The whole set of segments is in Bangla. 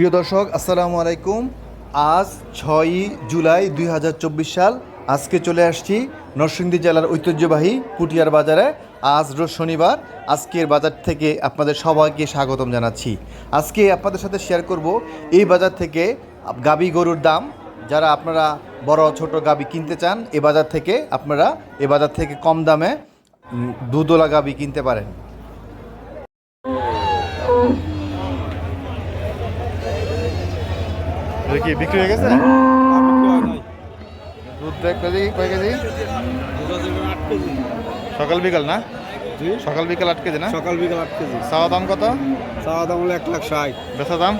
প্রিয় দর্শক, আসসালামু আলাইকুম। আজ ছয়ই জুলাই দুই হাজার চব্বিশ সাল। আজকে চলে আসছি নরসিংদী জেলার ঐতিহ্যবাহী পুটিয়ার বাজারে। আজ রোজ শনিবার। আজকের বাজার থেকে আপনাদের সবাইকে স্বাগতম জানাচ্ছি। আজকে আপনাদের সাথে শেয়ার করব এই বাজার থেকে গাবি গরুর দাম। যারা আপনারা বড় ছোট গাবি কিনতে চান, এ বাজার থেকে আপনারা এ বাজার থেকে কম দামে দুধওয়ালা গাবি কিনতে পারেন। কি বিক্রি হয়ে গেছে? দুধ এক কেজি কয় কেজি? সকাল বিকাল না? সকাল বিকাল আট কেজি না? সকাল বিকাল আট কেজি। চাওয়া দাম কত? চাওয়া দাম হলো এক লাখ ষাট। বেচা দাম?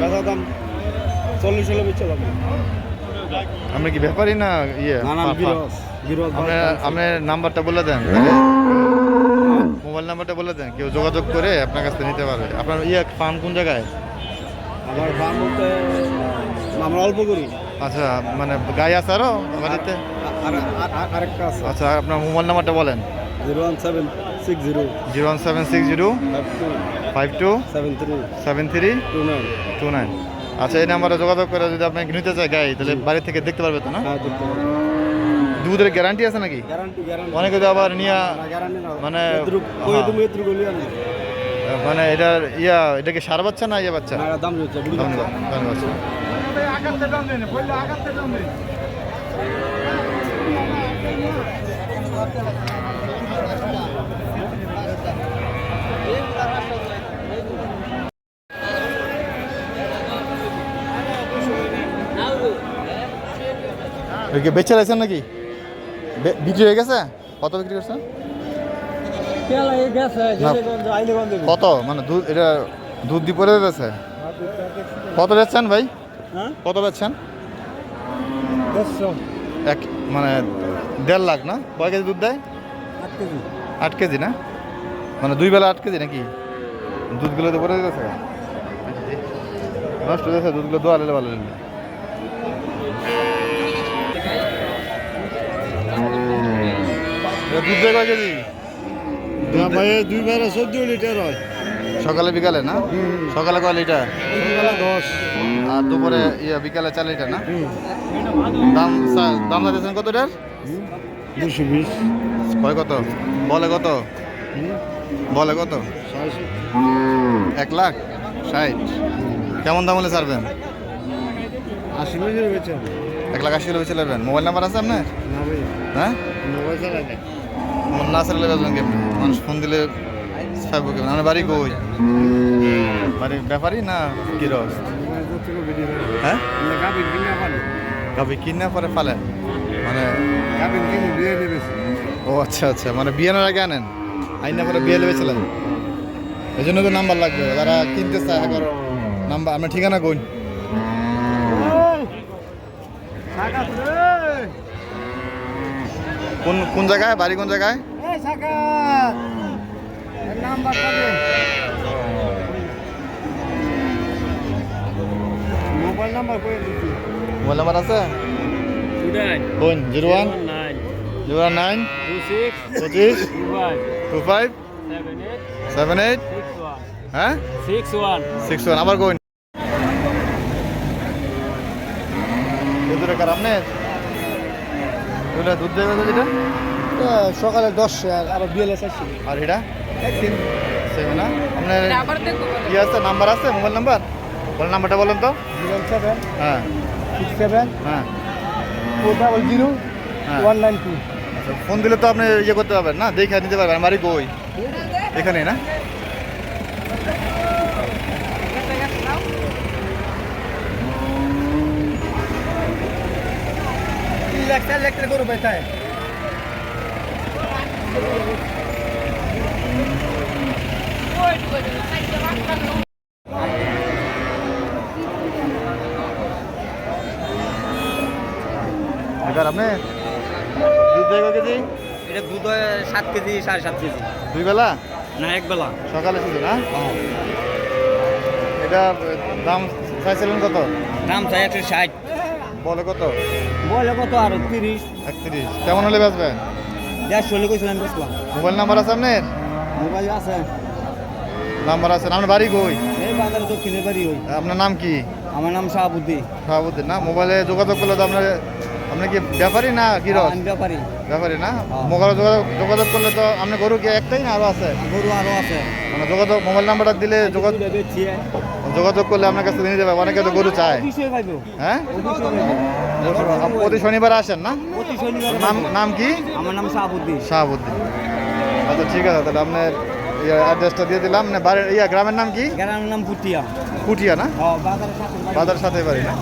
বেচা দাম চল্লিশ হলে বেচে যাবে। আপনি কি ব্যাপারই না ইয়ে? আপনার আপনার নাম্বারটা বলে দেন মোবাইল নাম্বারটা বলে দেন কেউ যোগাযোগ করে আপনার কাছ থেকে নিতে পারবে। আপনার ইয়ে ফার্ম কোন জায়গায়? আমার দাম বলতে আমরা অল্প করি। আচ্ছা মানে গাই আছে আরও বাড়িতে? আর আর- আর- আরেকটা আছে। আচ্ছা আপনার মোবাইল নাম্বারটা বলেন। Zero one seven six zero zero one seven six zero five two seven three seven three two nine. Two nine. আচ্ছা এই নাম্বারে যোগাযোগ করে যদি আপনি নিতে চাই গাই তাহলে বাড়ি থেকে দেখতে পারবে তো না? হ্যাঁ দুধের গ্যারান্টি আছে নাকি? অনেকে তো আবার নিয়ে মানে, মানে এটা ইয়া এটা কি সার বাচ্চা না ইয়ে বাচ্চা? দাম বেচে লাইছেন নাকি? বিক্রি হয়ে গেছে? কত বিক্রি করছেন? কত? মানে দুধ এটা দুধ দিয়ে পরে গেছে কত বেচছেন ভাই? হ্যাঁ? কত বেচছেন দেড়শো। এক মানে দেড় লাখ না? কয় কেজি দুধ দেয়? আট কেজি। আট কেজি না? মানে দুই বেলা আট কেজি নাকি? দুধগুলো তো পরে গেছে নষ্ট হয়ে গেছে দুধগুলো দোয়া লেলে ভালো লেলে দুধ দেয় কয় কেজি? দুধ ভাই দুই বেলা চোদ্দ লিটার হয়। সকালে বিকালে না? সকালে কয় লিটার? বেলা দশ। আর দুপুরে ইয়ে বিকালে চার লিটার না? দাম দাম দিয়েছেন কত এটার? দুশো বিশ। কয় কত? বলে কত? বলে কত? এক লাখ ষাট। কেমন দাম হলে ছাড়বেন? আশি এক লাখ আশি হলে বেঁচে নেবেন। মোবাইল নাম্বার আছে আপনার? ভাই। হ্যাঁ? না মন না চাইলে বেচবেন কেমনি? মানুষ ফোন দিলে ছাড়বো কেমন? আমার বাড়ি কই? বাড়ি ব্যাপারই না কি রস হ্যাঁ? গাবি কিনে পরে ফালেন মানে ও আচ্ছা আচ্ছা। মানে বিয়ানোর আগে আনেন? আইনা পরে বিয়ে লেবেছিলেন এই জন্য তো নাম্বার লাগবে। যারা কিনতে চায় এখন নাম্বার আপনার ঠিকানা কোন কোন কোন জায়গায়? বাড়ি কোন জায়গায়? মোবাইল নাম্বার মোবাইল নাম্বার আছে? কোন? Zero one? Zero one nine? পঁচিশ? Two five? Seven eight? হ্যাঁ? Six one. Six one. আবার কোন কার আপনার? দুধ দেবে তো যেটা? সকালে দশ আর চাইছি আর এটা? না? আপনার কি আছে? নাম্বার আছে? Mobile number? বলেন নাম্বারটা বলেন তো। জিরো সেভেন হ্যাঁ। সিক্স সেভেন হ্যাঁ। ফোর ডাবল জিরো হ্যাঁ। One nine two. আচ্ছা ফোন দিলে তো আপনি ইয়ে করতে পারবেন না? দেখে নিতে পারবেন আমারই কই। এখানে না? লাখ টাকা করে বেচায় এবার আপনি দুধ দেয় কেজি? এটা দুধ সাত কেজি সাড়ে সাত কেজি। দুই বেলা? না এক বেলা। সকালে শুধু না? এটা দাম চাইছিলেন কত? দাম চাই একশো ষাট। বলে কত? বলে কত আরও তিরিশ। একত্রিশ। কেমন হলে বেচবেন? দেড়শো হলে কইছিলাম বেচলাম মোবাইল নাম্বার আছে আপনার? মোবাইল আছে। নাম্বার আছে। আপনার বাড়ি কই? এই বাজারে দক্ষিণের বাড়ি ওই। আপনার নাম কি? আমার নাম শাহাবুদ্দি সভাপতি না? মোবাইলে যোগাযোগ করলে তো আপনার আপনি কি ব্যাপারী না কি আমি ব্যাপারি। ব্যাপারী না? হ্যাঁ। মোবাইলে যোগাযোগ যোগাযোগ করলে তো আপনার গরু কি একটাই না আরও আছে? গরু আরও আছে। মানে যোগাযোগ মোবাইল নাম্বারটা দিলে যোগাযোগ হ্যাঁ। যোগাযোগ করলে আপনার কাছে নিয়ে যাবে অনেকে তো গরু চায়। হ্যাঁ? প্রতি শনিবার আসেন না? নাম নাম কি? আমার নাম শাহাবুদ্দিন। শাহাবুদ্দিন। আচ্ছা ঠিক আছে তাহলে আপনার ইয়ে অ্যাড্রেসটা দিয়ে দিলাম। বাড়ির ইয়া গ্রামের নাম কি? গ্রামের নাম পুটিয়া। পুটিয়া না? বাজারের সাথে বাজার সাথে বাড়ি না?